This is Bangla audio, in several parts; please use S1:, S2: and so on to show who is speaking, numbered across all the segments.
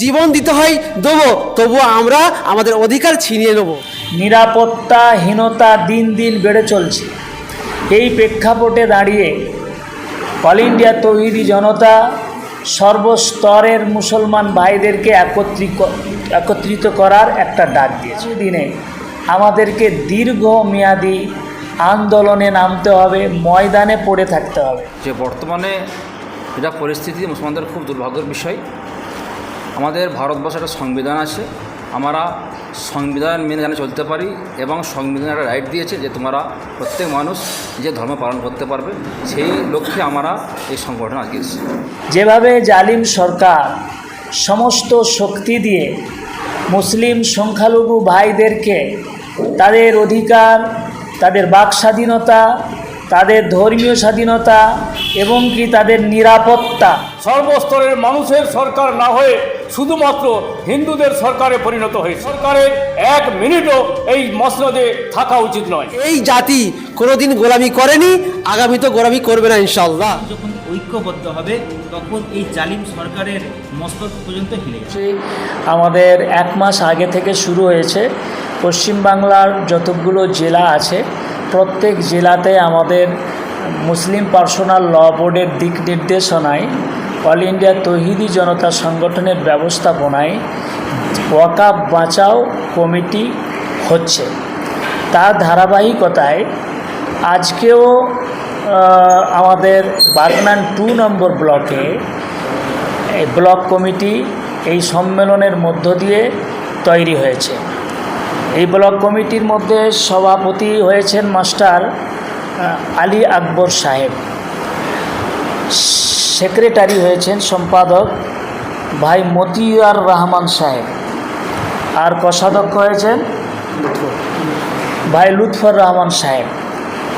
S1: জীবন দিতে হয় দেবো তবুও আমরা আমাদের অধিকার ছিনিয়ে নেব।
S2: নিরাপত্তাহীনতা দিন দিন বেড়ে চলছে। এই প্রেক্ষাপটে দাঁড়িয়ে অল ইন্ডিয়া তৌহিদি জনতা সর্বস্তরের মুসলমান ভাইদেরকে একত্রিত একত্রিত করার একটা ডাক দিয়েছে। দিনে আমাদেরকে দীর্ঘমেয়াদী আন্দোলনে নামতে হবে ময়দানে পড়ে থাকতে হবে।
S3: যে বর্তমানে যা পরিস্থিতি মুসলমানদের খুব দুর্ভাগ্যের বিষয়। আমাদের ভারতবর্ষে একটা সংবিধান আছে, আমরা সংবিধান মেনে জানে চলতে পারি এবং সংবিধান একটা রাইট দিয়েছে যে তোমরা প্রত্যেক মানুষ যে ধর্ম পালন করতে পারবে, সেই লক্ষ্যে আমরা এই সংগঠন আজকে
S2: যেভাবে জালিম সরকার সমস্ত শক্তি দিয়ে মুসলিম সংখ্যালঘু ভাইদেরকে তাদের অধিকার, তাদের বাক স্বাধীনতা তাদের ধর্মীয় স্বাধীনতা এবং কি তাদের নিরাপত্তা।
S4: সর্বস্তরের মানুষের সরকার না হয়ে শুধুমাত্র হিন্দুদের সরকারে পরিণত হয়েছে। সরকারের এক মিনিটও এই মসনদে থাকা উচিত নয়।
S1: এই জাতি কোনোদিন গোলামি করেনি আগামী তো গোলামি করবে না ইনশাল্লাহ
S5: যখন ঐক্যবদ্ধ হবে তখন এই জালিম সরকারের মস্তক পর্যন্ত হিলে
S2: আমাদের এক মাস আগে থেকে শুরু হয়েছে। পশ্চিমবাংলার যতগুলো জেলা আছে প্রত্যেক জেলাতে আমাদের মুসলিম পার্সোনাল ল বোর্ডের দিক নির্দেশনায় অল ইন্ডিয়া তহিদি জনতা সংগঠনের ব্যবস্থাপনায় ওয়াকাব বাঁচাও কমিটি হচ্ছে। তার ধারাবাহিকতায় আজকেও আমাদের বাগনান টু নম্বর ব্লকে ব্লক কমিটি এই সম্মেলনের মধ্য দিয়ে তৈরি হয়েছে। এই ব্লক কমিটির মধ্যে সভাপতি হয়েছেন মাস্টার আলী আকবর সাহেব। সেক্রেটারি হয়েছেন সম্পাদক ভাই মতিউর রহমান সাহেব। আর কোষাধ্যক্ষ হয়েছেন ভাই লুৎফর রহমান সাহেব।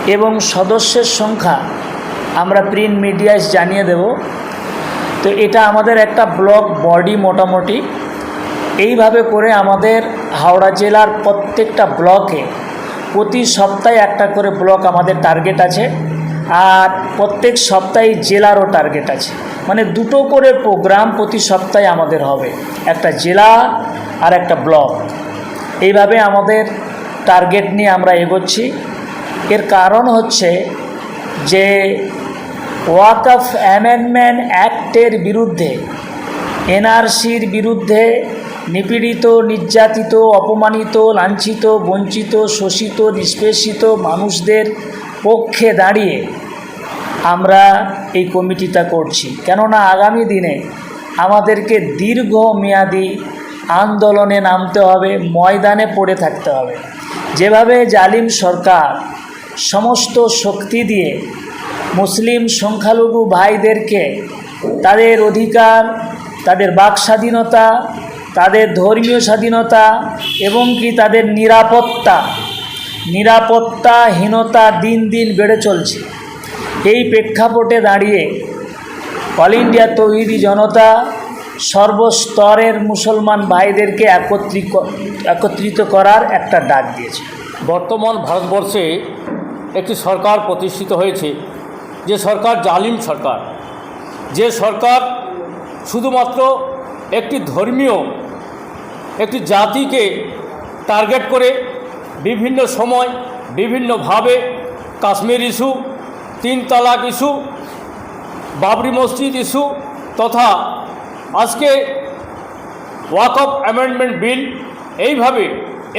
S2: এবং সদস্যের সংখ্যা আমরা প্রিন্ট মিডিয়ায় জানিয়ে দেব। তো এটা আমাদের একটা ব্লক বডি মোটামুটি। এইভাবে করে আমাদের হাওড়া জেলার প্রত্যেকটা ব্লকে প্রতি সপ্তাহে একটা করে ব্লক আমাদের টার্গেট আছে আর প্রত্যেক সপ্তাহে জেলারও টার্গেট আছে। মানে দুটো করে প্রোগ্রাম প্রতি সপ্তাহে আমাদের হবে, একটা জেলা আর একটা ব্লক। এইভাবে আমাদের টার্গেট নিয়ে আমরা এগোচ্ছি। এর কারণ হচ্ছে যে ওয়াকফ অ্যামেন্ডমেন্ট অ্যাক্টের বিরুদ্ধে এনআরসির বিরুদ্ধে নিপীড়িত, নির্যাতিত, অপমানিত, লাঞ্ছিত, বঞ্চিত, শোষিত, নিষ্পেষিত মানুষদের পক্ষে দাঁড়িয়ে আমরা এই কমিটিটা করছি। কেননা আগামী দিনে আমাদেরকে দীর্ঘমেয়াদী আন্দোলনে নামতে হবে, ময়দানে পড়ে থাকতে হবে। যেভাবে জালিম সরকার সমস্ত শক্তি দিয়ে মুসলিম সংখ্যালঘু ভাইদেরকে তাদের অধিকার, তাদের বাক স্বাধীনতা তাদের ধর্মীয় স্বাধীনতা এবং কি তাদের নিরাপত্তা, নিরাপত্তাহীনতা দিন দিন বেড়ে চলছে। এই প্রেক্ষাপটে দাঁড়িয়ে অল ইন্ডিয়া তৌহিদি জনতা সর্বস্তরের মুসলমান ভাইদেরকে একত্রিত একত্রিত করার একটা ডাক দিয়েছে।
S4: বর্তমান ভারতবর্ষে একটি সরকার প্রতিষ্ঠিত হয়েছে, যে সরকার জালিম সরকার। যে সরকার শুধুমাত্র একটি ধর্মীয় একটি জাতিকে টার্গেট করে বিভিন্ন সময়, বিভিন্নভাবে কাশ্মীর ইস্যু, তিন তালাক ইস্যু, বাবরি মসজিদ ইস্যু তথা আজকে ওয়াক অফ অ্যামেন্ডমেন্ট বিল এইভাবে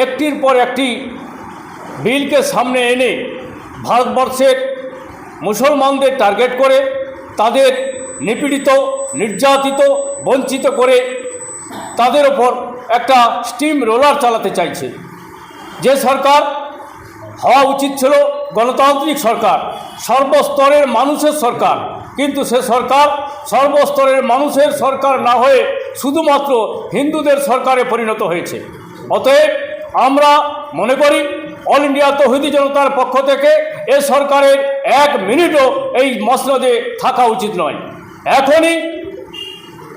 S4: একটির পর একটি বিলকে সামনে এনে ভারতবর্ষের মুসলমানদের টার্গেট করে তাদের নিপীড়িত, নির্যাতিত, বঞ্চিত করে তাদের ওপর একটা স্টিম রোলার চালাতে চাইছে। যে সরকার হওয়া উচিত ছিল গণতান্ত্রিক সরকার, সর্বস্তরের মানুষের সরকার। কিন্তু সে সরকার সর্বস্তরের মানুষের সরকার না হয়ে শুধুমাত্র হিন্দুদের সরকারে পরিণত হয়েছে। অতএব আমরা মনে করি অল ইন্ডিয়া তহিদি জনতার পক্ষ থেকে এ সরকারের এক মিনিটও এই মসনদে থাকা উচিত নয়। এখনই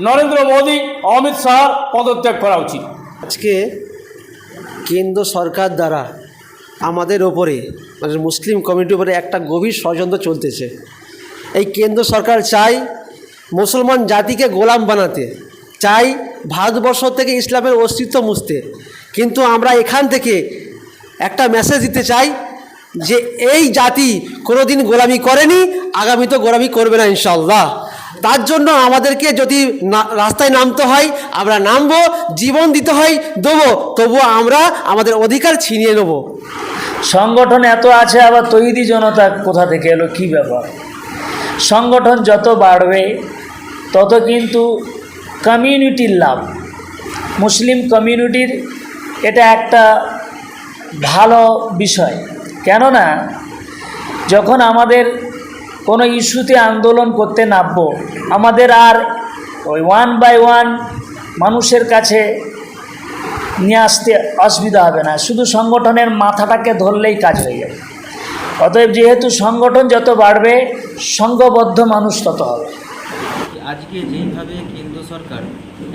S4: নরেন্দ্র মোদী, অমিত শাহর পদত্যাগ করা উচিত।
S1: আজকে কেন্দ্র সরকার দ্বারা আমাদের ওপরে মানে মুসলিম কমিটির উপরে একটা গভীর ষড়যন্ত্র চলতেছে। এই কেন্দ্র সরকার চাই মুসলমান জাতিকে গোলাম বানাতে, চাই ভারতবর্ষ থেকে ইসলামের অস্তিত্ব মুছতে। কিন্তু আমরা এখান থেকে একটা মেসেজ দিতে চাই যে এই জাতি কোনোদিন গোলামি করেনি আগামী তো গোলামি করবে না ইনশাল্লাহ তার জন্য আমাদেরকে যদি রাস্তায় নামতে হয়, আমরা নামবো, জীবন দিতে হয়, দেবো, তবুও আমরা আমাদের অধিকার ছিনিয়ে নেব।
S2: সংগঠন এত আছে, আবার তৈরি জনতা কোথা থেকে এলো? কী ব্যাপার? সংগঠন যত বাড়বে, তত কিন্তু কমিউনিটির লাভ। মুসলিম কমিউনিটির এটা একটা ভালো বিষয়। কেননা, যখন আমাদের কোনো ইস্যুতে আন্দোলন করতে নামব। আমাদের আর ওই ওয়ান বাই ওয়ান মানুষের কাছে নিয়ে আসতে অসুবিধা হবে না। শুধু সংগঠনের মাথাটাকে ধরলেই কাজ হয়ে যাবে। অতএব যেহেতু সংগঠন যত বাড়বে, সংঘবদ্ধ মানুষ তত হবে।
S5: আজকে যেইভাবে কেন্দ্র সরকার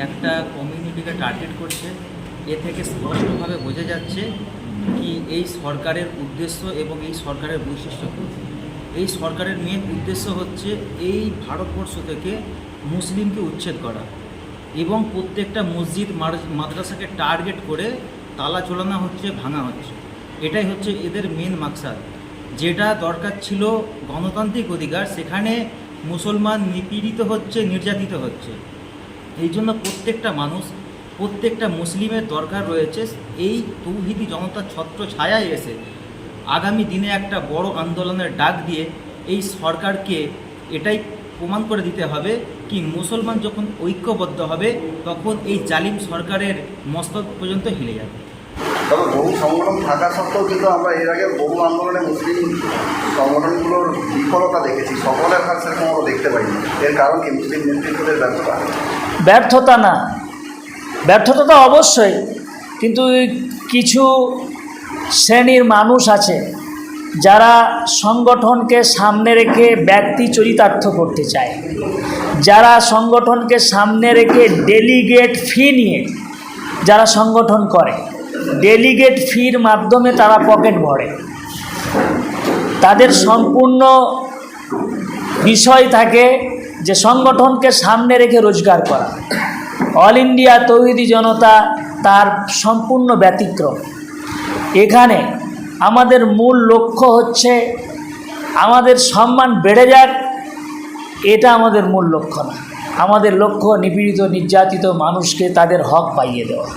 S5: একটা কমিউনিটিকে টার্গেট করছে, এ থেকে স্পষ্টভাবে বোঝা যাচ্ছে কি এই সরকারের উদ্দেশ্য এবং এই সরকারের বৈশিষ্ট্য। এই সরকারের মেন উদ্দেশ্য হচ্ছে এই ভারতবর্ষ থেকে মুসলিমকে উচ্ছেদ করা এবং প্রত্যেকটা মসজিদ মাদ্রাসাকে টার্গেট করে তালা ঝোলানো হচ্ছে, ভাঙা হচ্ছে। এটাই হচ্ছে এদের মেন মাকসাদ। যেটা দরকার ছিল গণতান্ত্রিক অধিকার, সেখানে মুসলমান নিপীড়িত হচ্ছে, নির্যাতিত হচ্ছে। এই জন্য প্রত্যেকটা মানুষ, প্রত্যেকটা মুসলিমের দরকার রয়েছে। এই তৌহিদি জনতার ছত্র ছায়ায় এসে আগামী দিনে একটা বড় আন্দোলনের ডাক দিয়ে এই সরকারকে এটাই প্রমাণ করে দিতে হবে কি মুসলমান যখন ঐক্যবদ্ধ হবে তখন এই জালিম সরকারের মস্তক পর্যন্ত হিলে যাবে।
S6: তবে বহু সংগঠন থাকা সত্ত্বেও কিন্তু আমরা এর আগে বহু আন্দোলনে মুসলিম সংগঠনগুলোর বিফলতা দেখেছি। সকলের কাছে সেরকম আমরা দেখতে পাইনি। এর কারণ কি? মুসলিম নেতৃত্বদের ব্যর্থতা?
S2: ব্যর্থতা না। ব্যর্থতা তো অবশ্যই। কিন্তু কিছু শ্রেণির মানুষ আছে যারা সংগঠনকে সামনে রেখে ব্যক্তি চরিতার্থ করতে চায়। যারা সংগঠনকে সামনে রেখে ডেলিগেট ফি নিয়ে যারা সংগঠন করে ডেলিগেট ফির মাধ্যমে তারা পকেট ভরে। তাদের সম্পূর্ণ বিষয় থাকে যে সংগঠনকে সামনে রেখে রোজগার করা। অল ইন্ডিয়া তৌহিদি জনতা তার সম্পূর্ণ ব্যতিক্রম। এখানে আমাদের মূল লক্ষ্য হচ্ছে আমাদের সম্মান বেড়ে যাক। এটা আমাদের মূল লক্ষ্য না। আমাদের লক্ষ্য নিপীড়িত, নির্যাতিত মানুষকে তাদের হক পাইয়ে দেওয়া।